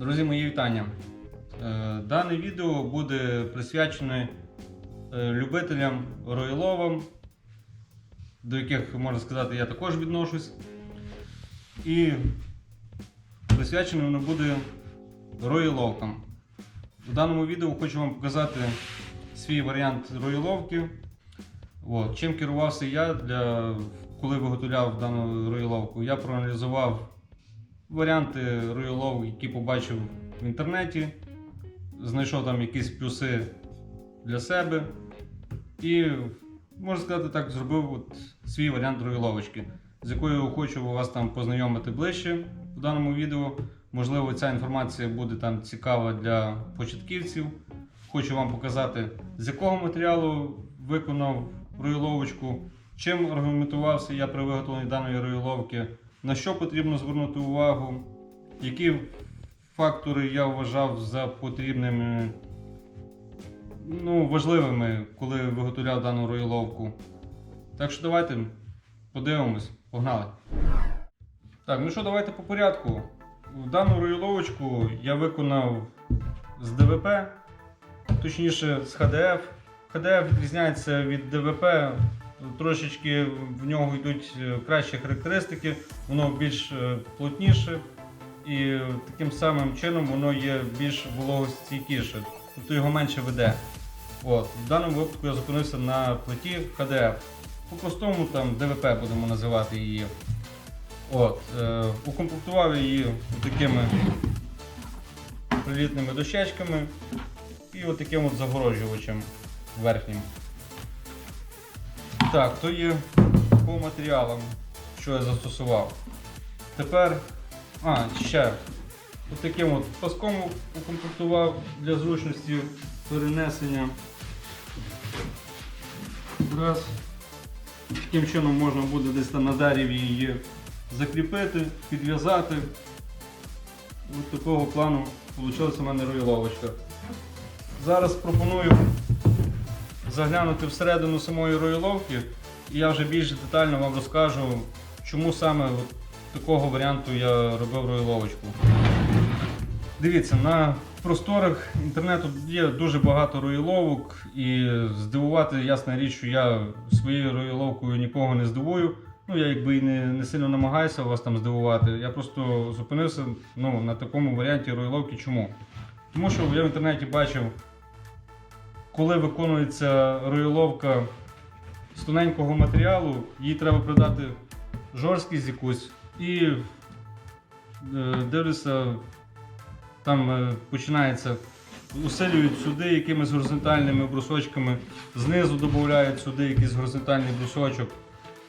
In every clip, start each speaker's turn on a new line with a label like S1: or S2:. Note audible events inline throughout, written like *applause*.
S1: Друзі, мої вітання. Е, Дане відео буде присвячене е, любителям роїловам, до яких, можна сказати, я також відношусь. І присвячене воно буде роїловкам. У даному відео хочу вам показати свій варіант роїловки. Чим керувався я, для, коли виготовляв дану роїловку, я проаналізував варіанти роїлов, які побачив в інтернеті, знайшов там якісь плюси для себе і, можна сказати так, зробив от свій варіант роїловочки, з якою хочу вас там познайомити ближче в даному відео. Можливо, ця інформація буде там цікава для початківців. Хочу вам показати, з якого матеріалу виконав роїловочку, чим аргументувався я при виготовленні даної роїловки, на що потрібно звернути увагу, які фактори я вважав за потрібними, ну, важливими, коли виготовляв дану роїловку. Так що давайте подивимось, погнали. Так, ну що, давайте по порядку. Дану роїловочку я виконав з ДВП, точніше з ХДФ. ХДФ відрізняється від ДВП, трошечки в нього йдуть е, кращі характеристики, воно більш е, плотніше і таким самим чином воно є більш вологостійкіше, тобто його менше веде. От. В даному випадку я зупинився на плиті ХДФ. По-простому там ДВП будемо називати її. От, е, укомплектував її такими прилітними дощечками і отаким от загороджувачем верхнім. Так, то є по матеріалам, що я застосував. Тепер, а, ще отаким от паском укомплектував для зручності перенесення. Раз. Таким чином можна буде десь там на дереві її закріпити, підв'язати. Ось такого плану вийшла у мене роїловочка. Зараз пропоную заглянути всередину самої роїловки і я вже більш детально вам розкажу, чому саме от такого варіанту я робив роїловочку. Дивіться, на просторах інтернету є дуже багато роїловок, і здивувати, ясна річ, що я своєю роїловкою нікого не здивую. Ну, я якби і не, не сильно намагаюся вас там здивувати. Я просто зупинився ну, на такому варіанті роїловки. Чому? Тому що я в інтернеті бачив, коли виконується роїловка з тоненького матеріалу, їй треба придати жорсткість якусь і е, дивлюся, там е, починається, усилюють сюди якимись горизонтальними брусочками, знизу додають сюди якийсь горизонтальний брусочок.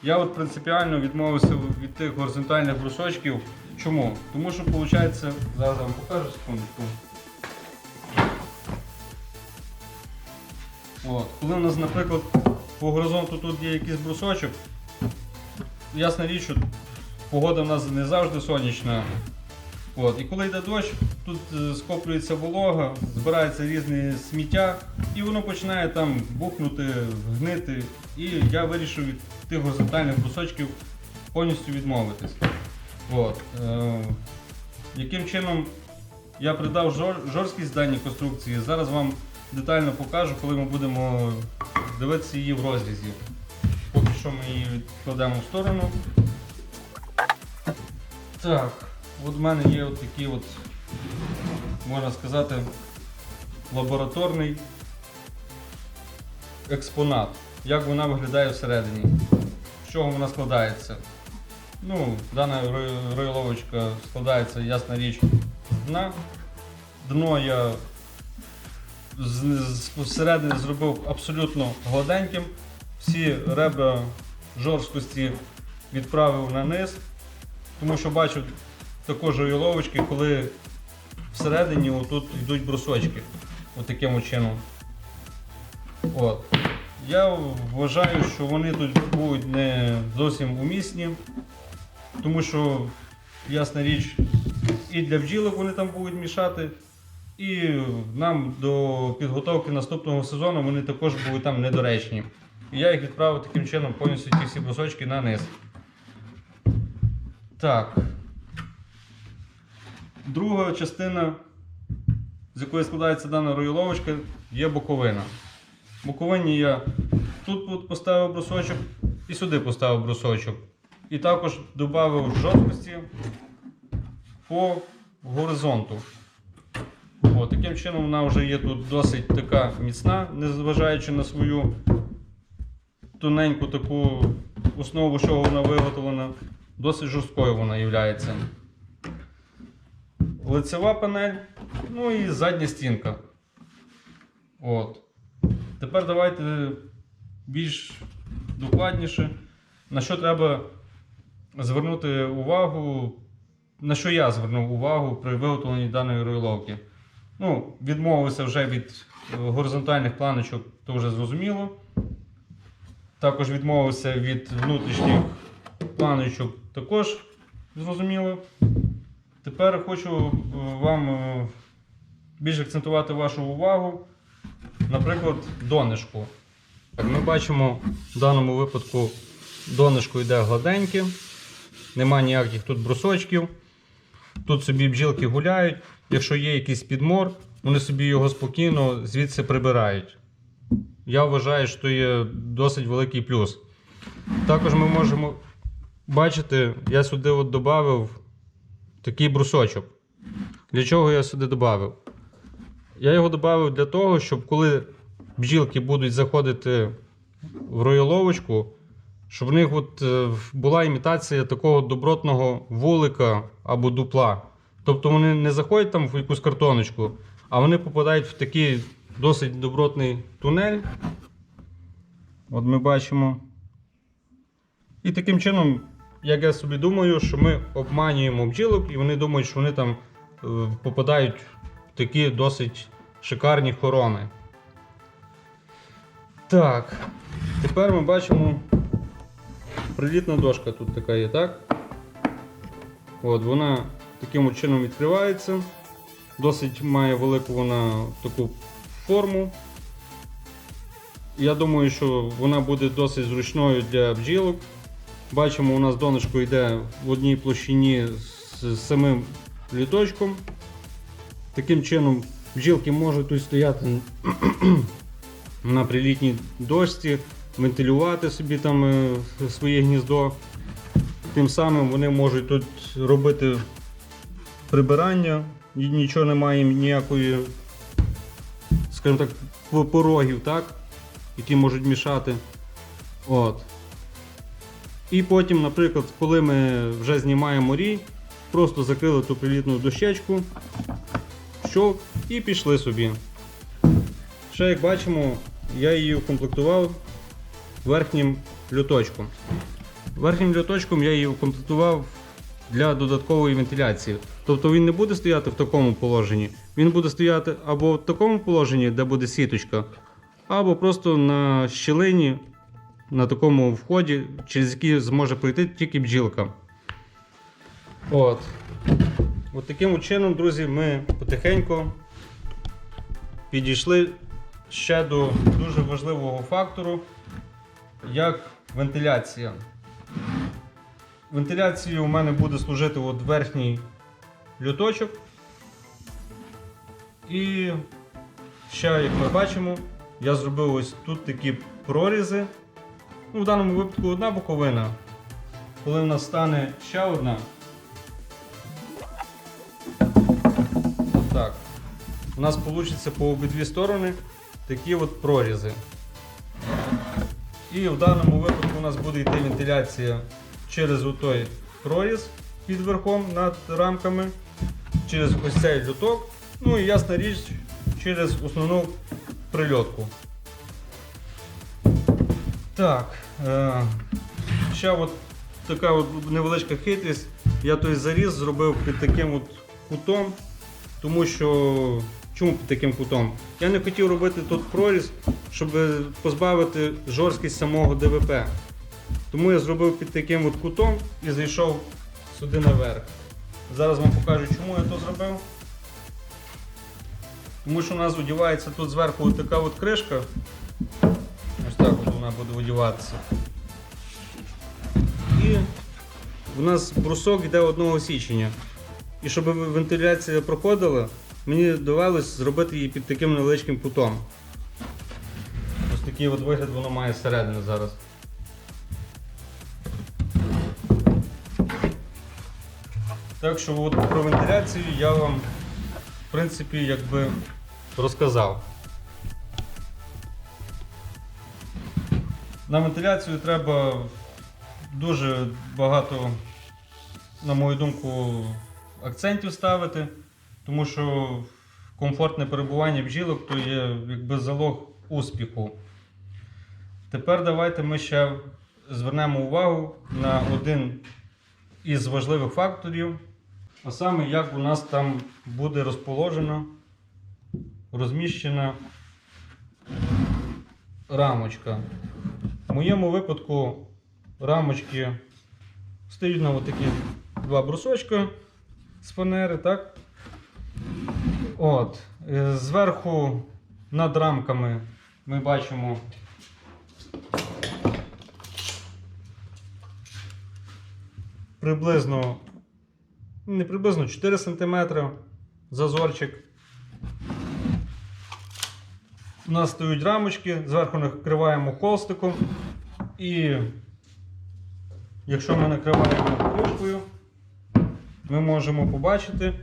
S1: Я от принципіально відмовився від тих горизонтальних брусочків. Чому? Тому що виходить, зараз вам покажу секундочку. От. Коли у нас, наприклад, по горизонту тут є якийсь брусочок, ясна річ, що погода в нас не завжди сонячна. От. І коли йде дощ, тут е, скоплюється волога, збирається різне сміття, і воно починає там бухнути, гнити. І я вирішив від тих горизонтальних брусочків повністю відмовитись. От. Е, яким чином я придав жор- жорсткість даній конструкції, зараз вам детально покажу, коли ми будемо дивитися її в розрізі. Поки що ми її відкладемо в сторону. Так, от в мене є от такий от, можна сказати, лабораторний експонат. Як вона виглядає всередині, з чого вона складається. Ну, Дана рой- ройловочка складається, ясна річ, з дна. Дно я зсередини зробив абсолютно гладеньким. Всі ребра жорсткості відправив на низ, тому що бачу також ройловочки, коли всередині отут йдуть брусочки. От таким от чином. От. Я вважаю, що вони тут будуть не зовсім умісні, тому що, ясна річ, і для бджілок вони там будуть мішати, і нам до підготовки наступного сезону вони також будуть там недоречні. І я їх відправив таким чином повністю ті всі брусочки на низ. Так. Друга частина, з якої складається дана роїловочка, є боковина. Боковині я тут поставив брусочок і сюди поставив брусочок. І також додав жорсткості по горизонту. От, таким чином вона вже є тут досить така міцна, незважаючи на свою тоненьку таку основу, що вона виготовлена, досить жорсткою вона є. Лицева панель, ну і задня стінка. От. Тепер давайте більш докладніше, на що треба звернути увагу, на що я звернув увагу при виготовленні даної ройловки. Ну, відмовився вже від е, горизонтальних планочок, то вже зрозуміло. Також відмовився від внутрішніх планочок, також зрозуміло. Тепер хочу е, вам е, більш акцентувати вашу увагу, наприклад, донишку. Ми бачимо в даному випадку донишко йде гладеньке, нема ніяких тут брусочків. Тут собі бджілки гуляють. Якщо є якийсь підмор, вони собі його спокійно звідси прибирають. Я вважаю, що є досить великий плюс. Також ми можемо бачити, я сюди от додав такий брусочок. Для чого я сюди додав? Я його додав для того, щоб коли бджілки будуть заходити в рояловочку, щоб в них от, е, була імітація такого добротного вулика або дупла. Тобто вони не заходять там в якусь картоночку, а вони попадають в такий досить добротний тунель. От ми бачимо. І таким чином, як я собі думаю, що ми обманюємо бджілок, і вони думають, що вони там е, попадають в такі досить шикарні хороми. Так, тепер ми бачимо прилітна дошка тут така є, так? От, вона таким чином відкривається. Досить має велику вона таку форму. Я думаю, що вона буде досить зручною для бджілок. Бачимо, у нас донышко йде в одній площині з самим літочком. Таким чином бджілки можуть тут стояти *clears throat* на прилітній дошці, вентилювати собі там е, своє гніздо. Тим самим вони можуть тут робити прибирання, і нічого немає ніякої, скажімо так, порогів, так? які можуть мішати. От. І потім, наприклад, коли ми вже знімаємо рій, просто закрили ту прилітну дощечку, щолк і пішли собі. Ще як бачимо, я її укомплектував верхнім люточком. Верхнім льоточком я її укомплектував для додаткової вентиляції. Тобто він не буде стояти в такому положенні, він буде стояти або в такому положенні, де буде сіточка, або просто на щілині, на такому вході, через який зможе пройти тільки бджілка. От. От таким чином, друзі, ми потихеньку підійшли ще до дуже важливого фактору, як вентиляція. Вентиляцією у мене буде служити от верхній люточок. І ще, як ми бачимо, я зробив ось тут такі прорізи. Ну, в даному випадку одна боковина. Коли в нас стане ще одна. Так. У нас вийде по обидві сторони такі от прорізи. І в даному випадку у нас буде йти вентиляція через той проріз під верхом над рамками, через ось цей люток, ну і ясна річ, через основну прильотку. Так, е, ще от така от невеличка хитрість. Я той заріз зробив під таким от кутом, тому що. Чому під таким кутом? Я не хотів робити тут проріз, щоб позбавити жорсткість самого ДВП. Тому я зробив під таким от кутом і зайшов сюди наверх. Зараз вам покажу, чому я то зробив. Тому що у нас одівається тут зверху от така от кришка. Ось так от вона буде одіватися. І у нас брусок йде одного січення. І щоб вентиляція проходила, мені довелось зробити її під таким невеличким кутом. Ось такий от вигляд воно має зсередини зараз. Так що от про вентиляцію я вам, в принципі, якби розказав. На вентиляцію треба дуже багато, на мою думку, акцентів ставити, тому що комфортне перебування бджілок то є якби залог успіху. Тепер давайте ми ще звернемо увагу на один із важливих факторів, а саме як у нас там буде розположена, розміщена рамочка. В моєму випадку рамочки стоять на отакі два брусочка з фанери, так? От. е, Зверху над рамками ми бачимо приблизно, не приблизно 4 см зазорчик. У нас стоять рамочки, зверху накриваємо холстиком. І якщо ми накриваємо кришкою, ми можемо побачити,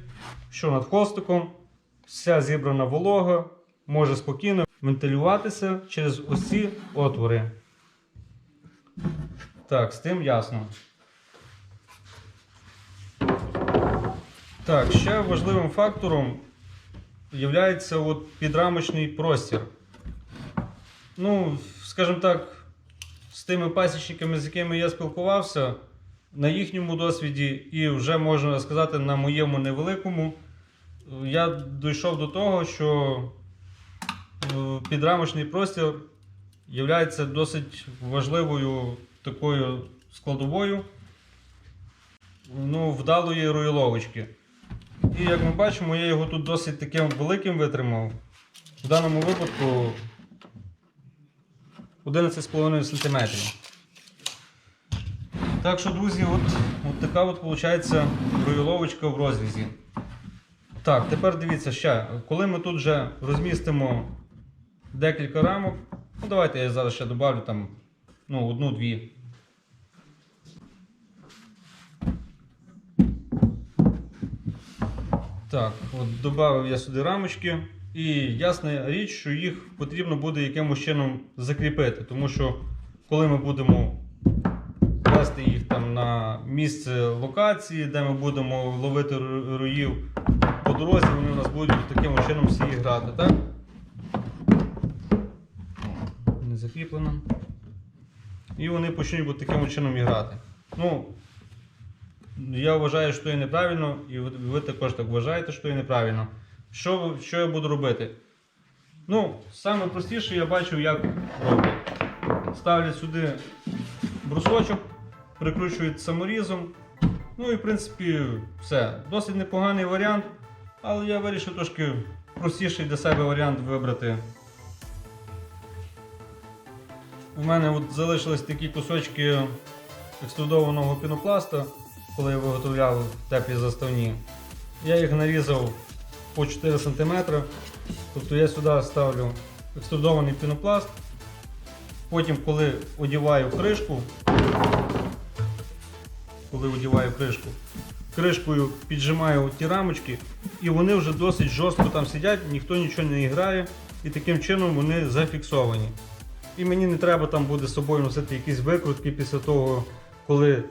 S1: що над холстиком вся зібрана волога може спокійно вентилюватися через ці отвори. Так, з тим ясно. Так, ще важливим фактором є підрамочний простір. Ну, скажімо так, з тими пасічниками, з якими я спілкувався, на їхньому досвіді, і вже можна сказати, на моєму невеликому, я дійшов до того, що е, підрамочний простір є досить важливою такою складовою ну, вдалої руйловочки. І як ми бачимо, я його тут досить таким великим витримав. В даному випадку 11,5 см. Так що, друзі, от, от така от виходить роїловочка в розрізі. Так, тепер дивіться ще, коли ми тут вже розмістимо декілька рамок, ну давайте я зараз ще добавлю там ну, одну-дві. Так, от додав я сюди рамочки. І ясна річ, що їх потрібно буде якимось чином закріпити, тому що коли ми будемо вести їх там на місце локації, де ми будемо ловити руїв по дорозі, вони у нас будуть таким чином всі грати, так? Не закріплено. І вони почнуть таким чином грати. Ну, я вважаю, що це неправильно, і ви, також так вважаєте, що це неправильно. Що, що я буду робити? Ну, саме простіше я бачу, як роблять. Ставлять сюди брусочок, прикручують саморізом. Ну і в принципі все. Досить непоганий варіант, але я вирішив трошки простіший для себе варіант вибрати. У мене от залишились такі кусочки екструдованого пінопласта, коли я виготовляв теплі заставні. Я їх нарізав по 4 см. Тобто я сюди ставлю екструдований пінопласт. Потім, коли одіваю кришку, коли одіваю кришку, кришкою піджимаю ті рамочки, і вони вже досить жорстко там сидять, ніхто нічого не грає, і таким чином вони зафіксовані. І мені не треба там буде з собою носити якісь викрутки після того, коли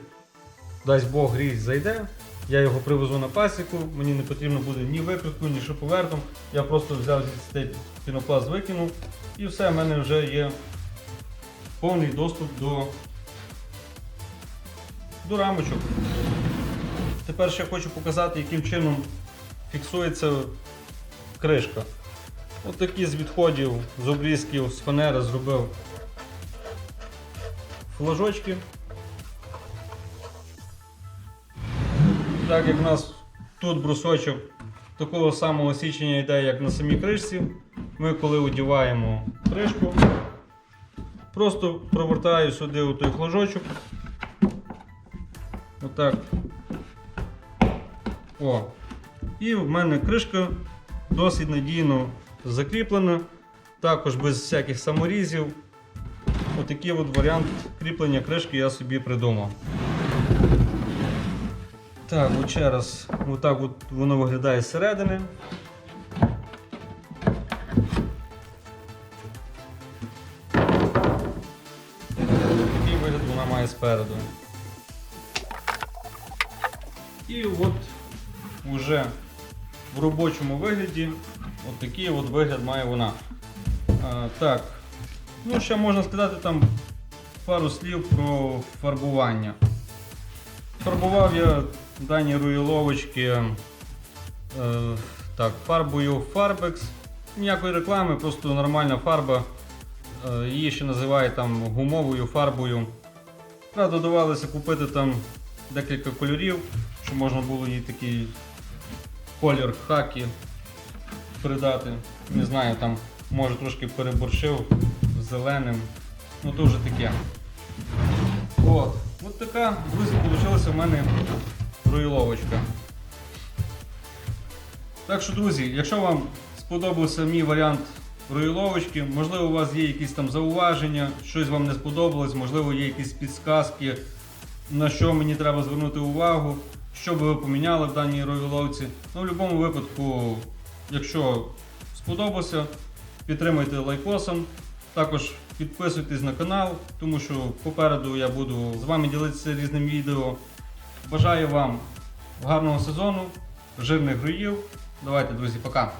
S1: дасть Бог різь зайде. Я його привезу на пасіку, мені не потрібно буде ні викрутку, ні шуповертом. Я просто взяв цей пінопласт, викинув і все, в мене вже є повний доступ до, до рамочок. Тепер ще хочу показати, яким чином фіксується кришка. От такі з відходів, з обрізків, з фанери зробив флажочки. Так як в нас тут брусочок такого самого січення йде, як на самій кришці, ми коли одіваємо кришку, просто провертаю сюди у той флажочок. Отак. О, І в мене кришка досить надійно закріплена, також без всяких саморізів. Отакий от варіант кріплення кришки я собі придумав. Так, от ще раз, отак от воно виглядає зсередини. Такий вигляд вона має спереду. І от уже в робочому вигляді от такий от вигляд має вона. А, так, ну ще можна сказати там пару слів про фарбування. Фарбував я дані руїловочки е, так, фарбою Farbex. Ніякої реклами, просто нормальна фарба. Е, її ще називають там гумовою фарбою. Правда, додавалося купити там декілька кольорів, щоб можна було їй такий колір хакі придати. Не знаю, там може трошки переборщив зеленим. Ну то вже таке. От. От така, друзі, вийшла в мене руїловочка. Так що, друзі, якщо вам сподобався мій варіант руїловочки, можливо, у вас є якісь там зауваження, щось вам не сподобалось, можливо, є якісь підсказки, на що мені треба звернути увагу, що би ви поміняли в даній руїловці. Ну, в будь-якому випадку, якщо сподобався, підтримайте лайкосом. Також підписуйтесь на канал, тому що попереду я буду з вами ділитися різним відео. Бажаю вам гарного сезону, жирних гроїв. Давайте, друзі, пока!